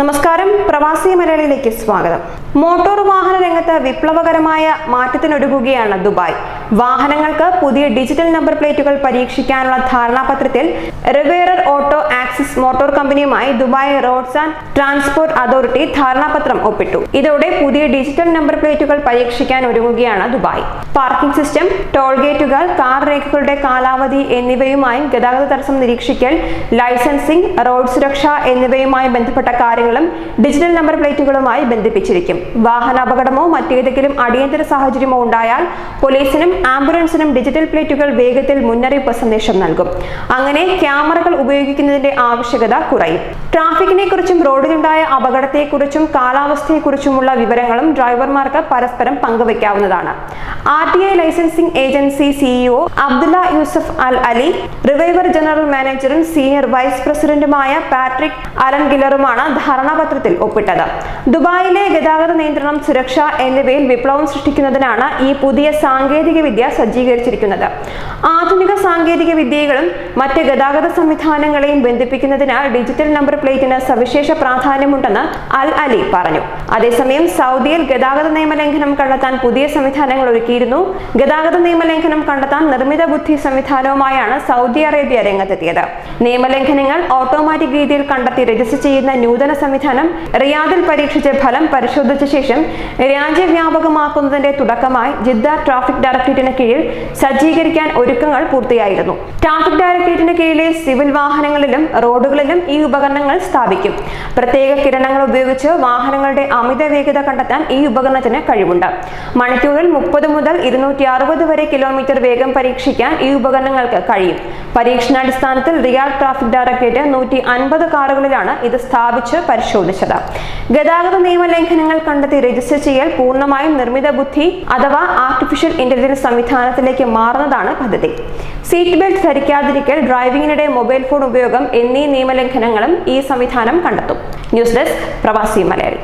നമസ്കാരം. പ്രവാസി മലയാളിയിലേക്ക് സ്വാഗതം. മോട്ടോർ വാഹന രംഗത്ത് വിപ്ലവകരമായ മാറ്റത്തിനൊരുങ്ങുകയാണ് ദുബായ്. വാഹനങ്ങൾക്ക് പുതിയ ഡിജിറ്റൽ നമ്പർ പ്ലേറ്റുകൾ പരീക്ഷിക്കാനുള്ള ധാരണാപത്രത്തിൽ റിവേറർ ഓട്ടോ ആക്സിസ് മോട്ടോർ കമ്പനിയുമായി Dubai roads and transport authority ധാരണാപത്രം ഒപ്പിട്ടു. ഇതോടെ പുതിയ ഡിജിറ്റൽ നമ്പർ പ്ലേറ്റുകൾ പരീക്ഷിക്കാൻ ഒരുങ്ങുകയാണ് ദുബായ്. പാർക്കിംഗ് സിസ്റ്റം ടോൾ ഗേറ്റുകൾ കാർ രേഖകളുടെ കാലാവധി എന്നിവയുമായും ഗതാഗത തടസ്സം നിരീക്ഷിക്കൽ ലൈസൻസിംഗ് റോഡ് സുരക്ഷ എന്നിവയുമായി ബന്ധപ്പെട്ട കാര്യങ്ങളും ഡിജിറ്റൽ നമ്പർ പ്ലേറ്റുകളുമായി ബന്ധിപ്പിച്ചിരിക്കും. വാഹന അപകടമോ മറ്റേതെങ്കിലും അടിയന്തര സാഹചര്യമോ ഉണ്ടായാൽ പോലീസിനും ആംബുലൻസിനും ഡിജിറ്റൽ പ്ലേറ്റുകൾ വേഗത്തിൽ മുന്നറിയിപ്പ് സന്ദേശം നൽകും. അങ്ങനെ ക്യാമറകൾ ഉപയോഗിക്കുന്നതിന്റെ ആവശ്യകത കുറയും. ട്രാഫിക്കിനെ കുറിച്ചും റോഡിലുണ്ടായ അപകടത്തെക്കുറിച്ചും കാലാവസ്ഥയെക്കുറിച്ചുമുള്ള വിവരങ്ങളും ഡ്രൈവർമാർക്ക് പരസ്പരം പങ്കുവയ്ക്കാവുന്നതാണ് R T I licensing agency CEO Abdullah Yusuf Al Ali Reviver general മാനേജറും senior vice പ്രസിഡന്റുമായ പാട്രിക് അലൻ ഗില്ലറുമാണ് ധാരണാപത്രത്തിൽ ഒപ്പിട്ടത്. ദുബായിലെ ഗതാഗത നിയന്ത്രണം സുരക്ഷ എന്നിവയിൽ വിപ്ലവം സൃഷ്ടിക്കുന്നതിനാണ് ഈ പുതിയ സാങ്കേതിക വിദ്യ സജ്ജീകരിച്ചിരിക്കുന്നത്. ആധുനിക സാങ്കേതിക വിദ്യകളും മറ്റ് ഗതാഗത സംവിധാനങ്ങളെയും ബന്ധിപ്പിക്കുന്നതിനാൽ ഡിജിറ്റൽ നമ്പർ പ്ലേറ്റിന് സവിശേഷ പ്രാധാന്യമുണ്ടെന്ന് അൽ അലി പറഞ്ഞു. അതേസമയം സൗദിയിൽ ഗതാഗത നിയമലംഘനം കണ്ടെത്താൻ പുതിയ സംവിധാനങ്ങൾ ഒരുക്കിയിരുന്നു. ഗതാഗത നിയമലംഘനം കണ്ടെത്താൻ നിർമ്മിത ബുദ്ധി സംവിധാനവുമായാണ് സൗദി അറേബ്യ രംഗത്തെത്തിയത്. നിയമലംഘനങ്ങൾ ഓട്ടോമാറ്റിക് രീതിയിൽ കണ്ടെത്തി രജിസ്റ്റർ ചെയ്യുന്ന നൂതന സംവിധാനം റിയാദിൽ പരീക്ഷിച്ച് ഫലം പരിശോധിച്ച ശേഷം രാജ്യവ്യാപകമാക്കുന്നതിന്റെ തുടക്കമായി ജിദ്ദ ട്രാഫിക് ഡയറക്ടറേറ്റിന് കീഴിൽ സജ്ജീകരിക്കാൻ ഒരുക്കങ്ങൾ പൂർത്തിയായിരുന്നു. ട്രാഫിക് ഡയറക്ടറേറ്റിന് കീഴിലെ സിവിൽ വാഹനങ്ങളിലും റോഡുകളിലും ഈ ഉപകരണങ്ങൾ സ്ഥാപിക്കും. പ്രത്യേക കിരണങ്ങൾ ഉപയോഗിച്ച് വാഹനങ്ങളുടെ അമിത വേഗത കണ്ടെത്താൻ ഈ ഉപകരണത്തിന് കഴിവുണ്ട്. മണിക്കൂറിൽ മുപ്പത് മുതൽ ഇരുന്നൂറ്റി വരെ കിലോമീറ്റർ വേഗം പരീക്ഷിക്കാൻ ഈ ഉപകരണങ്ങൾക്ക് കഴിയും. പരീക്ഷണാടിസ്ഥാനത്തിൽ റിയാൽ ട്രാഫിക് ഡയറക്ടറേറ്റ് നൂറ്റി അൻപത് കാറുകളിലാണ് ഇത് സ്ഥാപിച്ച് പരിശോധിച്ചത്. ഗതാഗത നിയമലംഘനങ്ങൾ കണ്ടെത്തി രജിസ്റ്റർ ചെയ്യൽ പൂർണമായും നിർമ്മിത ബുദ്ധി അഥവാ ആർട്ടിഫിഷ്യൽ ഇന്റലിജൻസ് സംവിധാനത്തിലേക്ക് മാറുന്നതാണ് പദ്ധതി. സീറ്റ് ബെൽറ്റ് ധരിക്കാതിരിക്കൽ ഡ്രൈവിംഗിനിടെ മൊബൈൽ ഫോൺ ഉപയോഗം എന്നീ നിയമലംഘനങ്ങളും ഈ സംവിധാനം കണ്ടെത്തും. ന്യൂസ് ഡെസ്ക് പ്രവാസി മലയാളി.